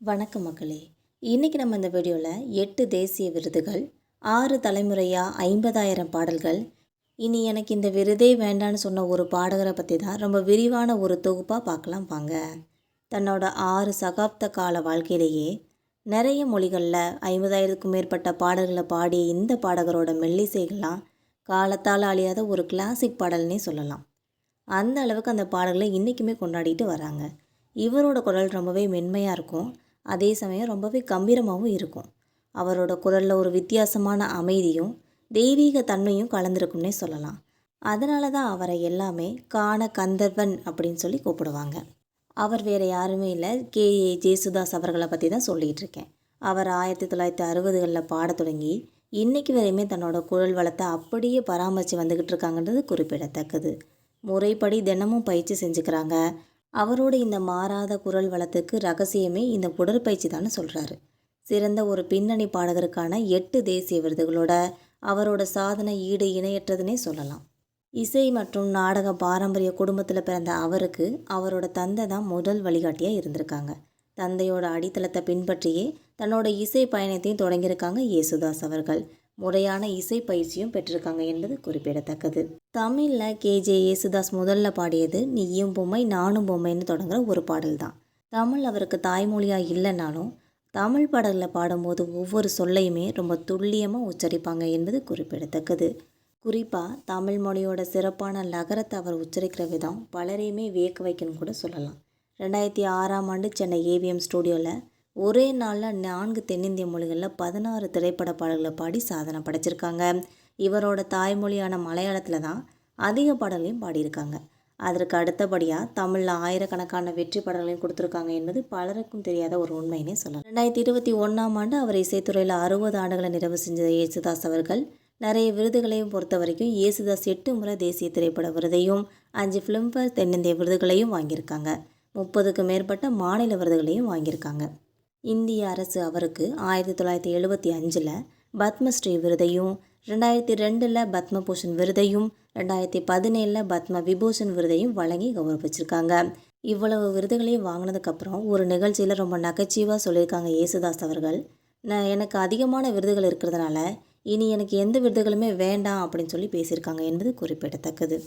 வணக்கம் மக்களே. இன்றைக்கி நம்ம இந்த வீடியோவில் எட்டு தேசிய விருதுகள் ஆறு தலைமுறையாக ஐம்பதாயிரம் பாடல்கள் இனி எனக்கு இந்த விருதே வேண்டான்னு சொன்ன ஒரு பாடகரை பற்றி தான் ரொம்ப விரிவான ஒரு தொகுப்பாக பார்க்கலாம் வாங்க. தன்னோட ஆறு சகாப்த கால வாழ்க்கையிலேயே நிறைய மொழிகளில் ஐம்பதாயிரத்துக்கும் மேற்பட்ட பாடல்களை பாடிய இந்த பாடகரோட மெல்லிசைகள்லாம் காலத்தால் அழியாத ஒரு கிளாசிக் பாடல்னே சொல்லலாம். அந்த அளவுக்கு அந்த பாடல்களை இன்றைக்குமே கொண்டாடிட்டு வராங்க. இவரோட குரல் ரொம்பவே மென்மையாக இருக்கும். அதே சமயம் ரொம்பவே கம்பீரமாகவும் இருக்கும். அவரோட குரலில் ஒரு வித்தியாசமான அமைதியும் தெய்வீக தன்மையும் கலந்துருக்கும்னே சொல்லலாம். அதனால தான் அவரை எல்லாமே காண கந்தர்வன் அப்படின்னு சொல்லி கூப்பிடுவாங்க. அவர் வேறு யாருமே இல்லை. கே. ஏ. ஜேசுதாஸ் அவர்களை பற்றி தான் சொல்லிகிட்டு இருக்கேன். அவர் ஆயிரத்தி தொள்ளாயிரத்தி அறுபதுகளில் பாட தொடங்கி இன்றைக்கு வரையுமே தன்னோட குரல் வளத்தை அப்படியே பராமரித்து வந்துக்கிட்டு இருக்காங்கன்றது குறிப்பிடத்தக்கது. முறைப்படி தினமும் பயிற்சி செஞ்சுக்கிறாங்க. அவரோட இந்த மாறாத குரல் வளத்துக்கு ரகசியமே இந்த உடற்பயிற்சி தான் சொல்கிறாரு சிறந்த ஒரு பின்னணி பாடகருக்கான எட்டு தேசிய விருதுகளோட அவரோட சாதனை ஈடு இணையற்றதுன்னே சொல்லலாம். இசை மற்றும் நாடக பாரம்பரிய குடும்பத்தில் பிறந்த அவருக்கு அவரோட தந்தை தான் முதல் வழிகாட்டியாக இருந்திருக்காங்க. தந்தையோட அடித்தளத்தை பின்பற்றியே தன்னோட இசை பயணத்தையும் தொடங்கியிருக்காங்க இயேசுதாஸ் அவர்கள். முறையான இசை பயிற்சியும் பெற்றிருக்காங்க என்பது குறிப்பிடத்தக்கது. தமிழில் கேஜே யேசுதாஸ் முதல்ல பாடியது நீயும் பொம்மை நானும் பொம்மைன்னு தொடங்குற ஒரு பாடல் தான் தமிழ் அவருக்கு தாய்மொழியாக இல்லைனாலும் தமிழ் பாடலில் பாடும்போது ஒவ்வொரு சொல்லையுமே ரொம்ப துல்லியமாக உச்சரிப்பாங்க என்பது குறிப்பிடத்தக்கது. குறிப்பாக தமிழ் மொழியோட சிறப்பான நகரத்தை அவர் உச்சரிக்கிற விதம் பலரையுமே வியக்க வைக்கணும்னு கூட சொல்லலாம். ரெண்டாயிரத்தி ஆறாம் ஆண்டு சென்னை ஏவிஎம் ஸ்டூடியோவில் ஒரே நாளில் நான்கு தென்னிந்திய மொழிகளில் பதினாறு திரைப்பட பாடல்களை பாடி சாதனை படைச்சிருக்காங்க. இவரோட தாய்மொழியான மலையாளத்தில் தான் அதிக பாடல்களையும் பாடியிருக்காங்க. அதற்கு அடுத்தபடியாக தமிழில் ஆயிரக்கணக்கான வெற்றி பாடல்களையும் கொடுத்துருக்காங்க என்பது பலருக்கும் தெரியாத ஒரு உண்மையினே சொல்லலாம். ரெண்டாயிரத்தி இருபத்தி ஒன்றாம் ஆண்டு அவர் இசைத்துறையில் அறுபது ஆண்டுகளை நிறைவு செஞ்ச இயேசுதாஸ் அவர்கள். நிறைய விருதுகளையும் பொறுத்த வரைக்கும் இயேசுதாஸ் எட்டு முறை தேசிய திரைப்பட விருதையும் அஞ்சு ஃபிலிம்ஃபேர் தென்னிந்திய விருதுகளையும் வாங்கியிருக்காங்க. முப்பதுக்கு மேற்பட்ட மாநில விருதுகளையும் வாங்கியிருக்காங்க. இந்திய அரசு அவருக்கு ஆயிரத்தி தொள்ளாயிரத்தி எழுபத்தி அஞ்சில் பத்மஸ்ரீ விருதையும் ரெண்டாயிரத்தி ரெண்டில் பத்மபூஷன் விருதையும் ரெண்டாயிரத்தி பதினேழில் பத்ம விபூஷன் விருதையும் வழங்கி கௌரவிச்சிருக்காங்க. இவ்வளவு விருதுகளையும் வாங்கினதுக்கப்புறம் ஒரு நிகழ்ச்சியில் ரொம்ப நகைச்சுவாக சொல்லியிருக்காங்க இயேசுதாஸ் அவர்கள். நான் எனக்கு அதிகமான விருதுகள் இருக்கிறதுனால இனி எனக்கு எந்த விருதுகளுமே வேண்டாம் அப்படின்னு சொல்லி பேசியிருக்காங்க என்பது குறிப்பிடத்தக்கது.